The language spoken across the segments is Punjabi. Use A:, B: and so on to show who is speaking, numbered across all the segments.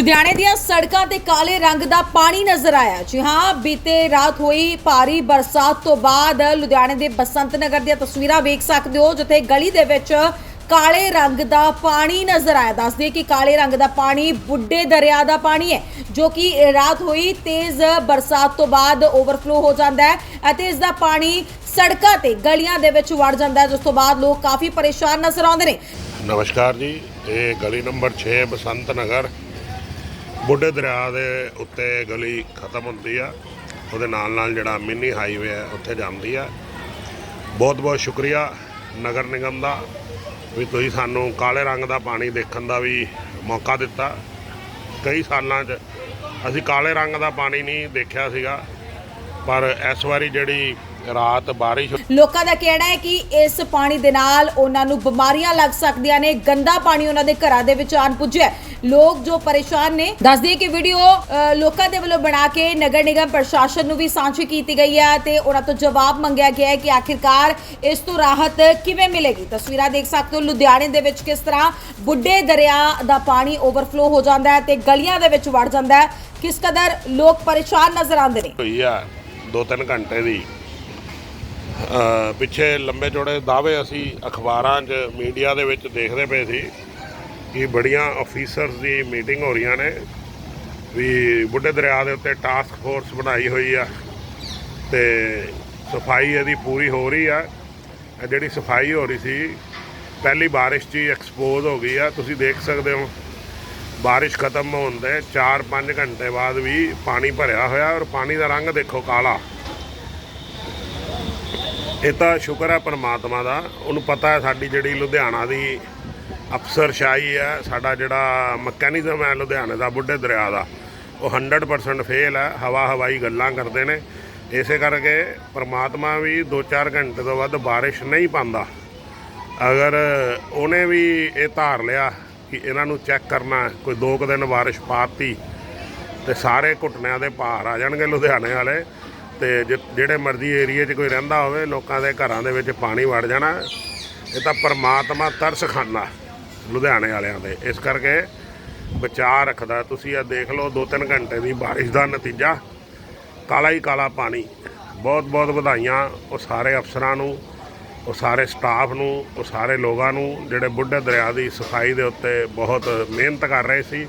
A: ਲੁਧਿਆਣੇ ਦੀਆਂ ਸੜਕਾਂ ਤੇ ਕਾਲੇ ਰੰਗ ਦਾ ਪਾਣੀ ਨਜ਼ਰ ਆਇਆ। ਜੀ ਹਾਂ, ਬੀਤੇ ਰਾਤ ਹੋਈ ਭਾਰੀ ਬਰਸਾਤ ਤੋਂ ਬਾਅਦ ਲੁਧਿਆਣੇ ਦੇ ਬਸੰਤ ਨਗਰ ਦੀਆਂ ਤਸਵੀਰਾਂ ਵੇਖ ਸਕਦੇ ਹੋ, ਜਿੱਥੇ ਗਲੀ ਦੇ ਵਿੱਚ ਕਾਲੇ ਰੰਗ ਦਾ ਪਾਣੀ ਨਜ਼ਰ ਆਇਆ। ਦੱਸਦੇ ਕਿ ਕਾਲੇ ਰੰਗ ਦਾ ਪਾਣੀ ਬੁੱਢੇ ਦਰਿਆ ਦਾ ਪਾਣੀ ਹੈ, ਜੋ ਕਿ ਰਾਤ ਹੋਈ ਤੇਜ਼ ਬਰਸਾਤ ਤੋਂ ਬਾਅਦ ਓਵਰਫਲੋ ਹੋ ਜਾਂਦਾ ਹੈ ਅਤੇ ਇਸ ਦਾ ਪਾਣੀ ਸੜਕਾਂ ਤੇ ਗਲੀਆਂ ਦੇ ਵਿੱਚ ਵੜ ਜਾਂਦਾ ਹੈ, ਜਿਸ ਤੋਂ ਬਾਅਦ ਲੋਕ ਕਾਫੀ ਪਰੇਸ਼ਾਨ ਨਜ਼ਰ ਆਉਂਦੇ ਨੇ।
B: ਨਮਸਕਾਰ ਜੀ, ਇਹ ਗਲੀ ਨੰਬਰ 6 ਬਸੰਤ ਨਗਰ ਬੁੱਢੇ ਦਰਿਆ ਦੇ ਉੱਤੇ ਗਲੀ ਖਤਮ ਹੁੰਦੀ ਆ। ਉਹਦੇ ਨਾਲ ਨਾਲ ਜਿਹੜਾ ਮਿੰਨੀ ਹਾਈਵੇ ਹੈ ਉੱਥੇ ਜਾਂਦੀ ਆ। ਬਹੁਤ ਬਹੁਤ ਸ਼ੁਕਰੀਆ ਨਗਰ ਨਿਗਮ ਦਾ ਵੀ ਤੁਸੀਂ ਸਾਨੂੰ ਕਾਲੇ ਰੰਗ ਦਾ ਪਾਣੀ ਦੇਖਣ ਦਾ ਵੀ ਮੌਕਾ ਦਿੱਤਾ। ਕਈ ਸਾਲਾਂ 'ਚ ਅਸੀਂ ਕਾਲੇ ਰੰਗ ਦਾ ਪਾਣੀ ਨਹੀਂ ਦੇਖਿਆ ਸੀਗਾ, ਪਰ ਇਸ ਵਾਰੀ ਜਿਹੜੀ ਰਾਤ ਬਾਰਿਸ਼
A: ਲੋਕਾਂ ਦਾ ਕਹਿਣਾ ਹੈ ਕਿ ਇਸ ਪਾਣੀ ਦੇ ਨਾਲ ਉਹਨਾਂ ਨੂੰ ਬਿਮਾਰੀਆਂ ਲੱਗ ਸਕਦੀਆਂ ਨੇ ਗੰਦਾ ਪਾਣੀ ਉਹਨਾਂ ਦੇ ਘਰਾਂ ਦੇ ਵਿੱਚ ਆਣ ਪੁੱਜਿਆ। ਲੋਕ ਜੋ ਪਰੇਸ਼ਾਨ ਨੇ ਦੱਸ ਦਈਏ ਕਿ ਵੀਡੀਓ ਲੋਕਾਂ ਦੇ ਵੱਲੋਂ ਬਣਾ ਕੇ ਨਗਰ ਨਿਗਮ ਪ੍ਰਸ਼ਾਸਨ ਨੂੰ ਵੀ ਸਾਂਝੀ ਕੀਤੀ ਗਈ ਹੈ ਤੇ ਉਹਨਾਂ ਤੋਂ ਜਵਾਬ ਮੰਗਿਆ ਗਿਆ ਹੈ ਕਿ ਆਖਿਰਕਾਰ ਇਸ ਤੋਂ ਰਾਹਤ ਕਿਵੇਂ ਮਿਲੇਗੀ? ਤਸਵੀਰਾਂ ਦੇਖ ਸਕਦੇ ਹੋ ਲੁਧਿਆਣੇ ਦੇ ਵਿੱਚ ਕਿਸ ਤਰ੍ਹਾਂ ਬੁੱਢੇ ਦਰਿਆ ਦਾ ਪਾਣੀ ਓਵਰਫਲੋ ਹੋ ਜਾਂਦਾ ਹੈ ਤੇ ਗਲੀਆਂ ਦੇ ਵਿੱਚ ਵੜ ਜਾਂਦਾ ਹੈ। ਕਿਸ ਕਦਰ ਲੋਕ ਪਰੇਸ਼ਾਨ ਨਜ਼ਰ ਆਉਂਦੇ ਨੇ?
B: ਹੋਈ ਆ ਦੋ ਤਿੰਨ ਘੰਟੇ ਦੀ। ਪਿੱਛੇ ਲੰਬੇ ਚੌੜੇ ਦਾਅਵੇ ਅਸੀਂ ਅਖਬਾਰਾਂ 'ਚ, ਮੀਡੀਆ ਦੇ ਵਿੱਚ ਦੇਖਦੇ ਪਏ ਸੀ ਕਿ ਬੜੀਆਂ ਆਫੀਸਰਸ ਦੀ ਮੀਟਿੰਗ ਹੋ ਰਹੀਆਂ ਨੇ, ਵੀ ਬੁੱਢੇ ਦਰਿਆ ਦੇ ਉੱਤੇ ਟਾਸਕ ਫੋਰਸ ਬਣਾਈ ਹੋਈ ਆ ਤੇ ਸਫ਼ਾਈ ਇਹਦੀ ਪੂਰੀ ਹੋ ਰਹੀ ਆ। ਜਿਹੜੀ ਸਫ਼ਾਈ ਹੋ ਰਹੀ ਸੀ, ਪਹਿਲੀ ਬਾਰਿਸ਼ 'ਚ ਹੀ ਐਕਸਪੋਜ਼ ਹੋ ਗਈ ਆ। ਤੁਸੀਂ ਦੇਖ ਸਕਦੇ ਹੋ, ਬਾਰਿਸ਼ ਖਤਮ ਹੋਣ ਦੇ 4-5 ਘੰਟੇ ਬਾਅਦ ਵੀ ਪਾਣੀ ਭਰਿਆ ਹੋਇਆ ਔਰ ਪਾਣੀ ਦਾ ਰੰਗ ਦੇਖੋ ਕਾਲਾ। ਇਹ ਤਾਂ ਸ਼ੁਕਰ ਹੈ ਪਰਮਾਤਮਾ ਦਾ। ਉਹਨੂੰ ਪਤਾ ਹੈ ਸਾਡੀ ਜਿਹੜੀ ਲੁਧਿਆਣਾ ਦੀ ਅਫਸਰਸ਼ਾਹੀ ਹੈ, ਸਾਡਾ ਜਿਹੜਾ ਮਕੈਨਿਜ਼ਮ ਹੈ ਲੁਧਿਆਣੇ ਦਾ, ਬੁੱਢੇ ਦਰਿਆ ਦਾ, ਉਹ 100% ਫੇਲ ਹੈ, ਹਵਾ ਹਵਾਈ ਗੱਲਾਂ ਕਰਦੇ ਨੇ। ਇਸੇ ਕਰਕੇ ਪਰਮਾਤਮਾ ਵੀ 2-4 ਘੰਟੇ ਤੋਂ ਵੱਧ ਬਾਰਿਸ਼ ਨਹੀਂ ਪਾਉਂਦਾ। ਅਗਰ ਉਹਨੇ ਵੀ ਇਹ ਧਾਰ ਲਿਆ ਕਿ ਇਹਨਾਂ ਨੂੰ ਚੈੱਕ ਕਰਨਾ ਕੋਈ ਦੋ ਕੁ ਦਿਨ ਬਾਰਿਸ਼ ਪਾਤੀ ਤੇ ਸਾਰੇ ਘੁੱਟਣਿਆਂ ਦੇ ਭਾਰ ਆ ਜਾਣਗੇ ਲੁਧਿਆਣੇ ਵਾਲੇ ਤੇ ਜੇ, ਜਿਹੜੇ ਮਰਜ਼ੀ ਏਰੀਏ 'ਚ ਕੋਈ ਰਹਿੰਦਾ ਹੋਵੇ, ਲੋਕਾਂ ਦੇ ਘਰਾਂ ਦੇ ਵਿੱਚ ਪਾਣੀ ਵੜ ਜਾਣਾ, ਇਹ ਤਾਂ ਪਰਮਾਤਮਾ ਤਰਸ ਖਾਨਾ ਲੁਧਿਆਣੇ ਵਾਲਿਆਂ ਦੇ। ਇਸ ਕਰਕੇ ਬਚਾਅ ਰੱਖਦਾ। ਤੁਸੀਂ ਇਹ ਦੇਖ ਲਓ ਦੋ ਤਿੰਨ ਘੰਟੇ ਦੀ ਬਾਰਿਸ਼ ਦਾ ਨਤੀਜਾ। ਕਾਲਾ ਹੀ ਕਾਲਾ ਪਾਣੀ। ਬਹੁਤ ਬਹੁਤ ਵਧਾਈਆਂ ਉਹ ਸਾਰੇ ਅਫਸਰਾਂ ਨੂੰ, ਉਹ ਸਾਰੇ ਸਟਾਫ ਨੂੰ, ਉਹ ਸਾਰੇ ਲੋਕਾਂ ਨੂੰ, ਜਿਹੜੇ ਬੁੱਢੇ ਦਰਿਆ ਦੀ ਸਫ਼ਾਈ ਦੇ ਉੱਤੇ ਬਹੁਤ ਮਿਹਨਤ ਕਰ ਰਹੇ ਸੀ।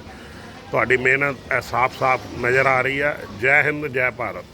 B: ਤੁਹਾਡੀ ਮਿਹਨਤ ਇਹ ਸਾਫ਼-ਸਾਫ਼ ਨਜ਼ਰ ਆ ਰਹੀ ਹੈ। ਜੈ ਹਿੰਦ, ਜੈ ਭਾਰਤ।